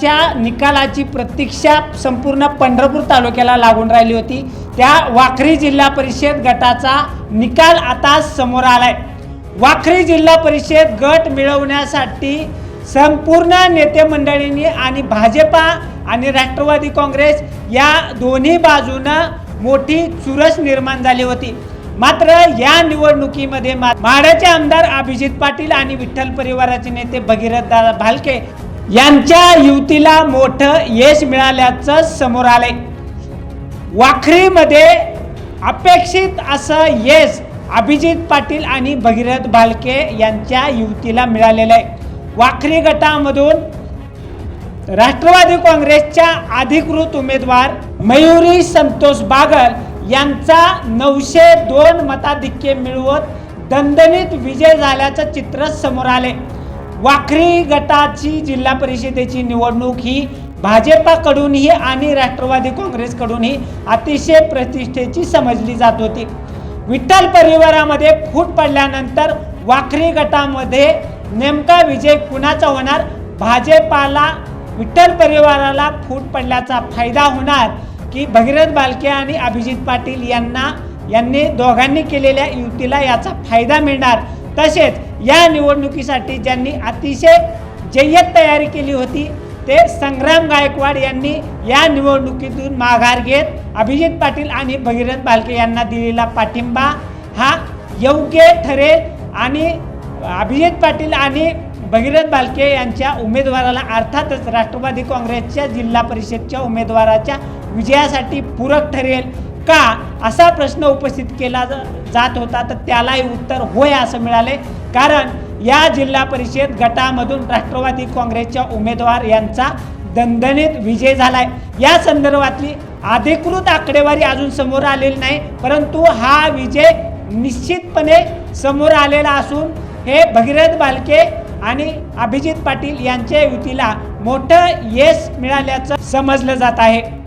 च्या निकालाची प्रतीक्षा संपूर्ण पंढरपूर तालुक्याला लागून राहिली होती. त्या वाखरी जिल्हा परिषद गटाचा निकाल आता समोर आलाय. वाखरी जिल्हा परिषद गट मिळवण्यासाठी संपूर्ण नेते मंडळींनी आणि भाजपा आणि राष्ट्रवादी काँग्रेस या दोन्ही बाजूनं मोठी चुरस निर्माण झाली होती. मात्र या निवडणुकीमध्ये मा- आमदार अभिजित पाटील आणि विठ्ठल परिवाराचे नेते भगीरथ दादा भालके यांच्या युतीला मोठं यश मिळाल्याचं समोर आले वाखरीमध्ये अपेक्षित असं यश अभिजित पाटील आणि भगीरथ भालके यांच्या युतीला मिळालेलं आहे. वाखरी गटामधून राष्ट्रवादी काँग्रेसच्या अधिकृत उमेदवार मयुरी संतोष बागल यांचा नऊशे दोन मताधिक्य मिळवत दणदणीत विजय झाल्याचं चित्र समोर आले वाखरी गटाची जिल्हा परिषदेची निवडणूक ही भाजपाकडूनही आणि राष्ट्रवादी काँग्रेसकडूनही अतिशय प्रतिष्ठेची समजली जात होती. विठ्ठल परिवारामध्ये फूट पडल्यानंतर वाखरी गटामध्ये नेमका विजय कुणाचा होणार? भाजपाला विठ्ठल परिवाराला फूट पडल्याचा फायदा होणार की भगीरथ बालके आणि अभिजित पाटील यांना यांनी दोघांनी केलेल्या युतीला याचा फायदा मिळणार? तसेच या निवडणुकीसाठी ज्यांनी अतिशय जय्यत तयारी केली होती ते संग्राम गायकवाड यांनी या निवडणुकीतून माघार घेत अभिजित पाटील आणि भगीरथ भालके यांना दिलेला पाठिंबा हा योग्य ठरेल आणि अभिजित पाटील आणि भगीरथ भालके यांच्या उमेदवाराला अर्थातच राष्ट्रवादी काँग्रेसच्या जिल्हा परिषदच्या उमेदवाराच्या विजयासाठी पूरक ठरेल. का असा प्रश्न उपस्थित केला जात होता तर त्यालाही उत्तर होय असं मिळाले. कारण या जिल्हा परिषद गटामधून राष्ट्रवादी काँग्रेसच्या उमेदवार यांचा दणदणीत विजय झालाय. या संदर्भातली अधिकृत आकडेवारी अजून समोर आलेली नाही परंतु हा विजय निश्चितपणे समोर आलेला असून हे भगीरथ बालके आणि अभिजित पाटील यांच्या युतीला मोठं यश मिळाल्याचं समजलं जात आहे.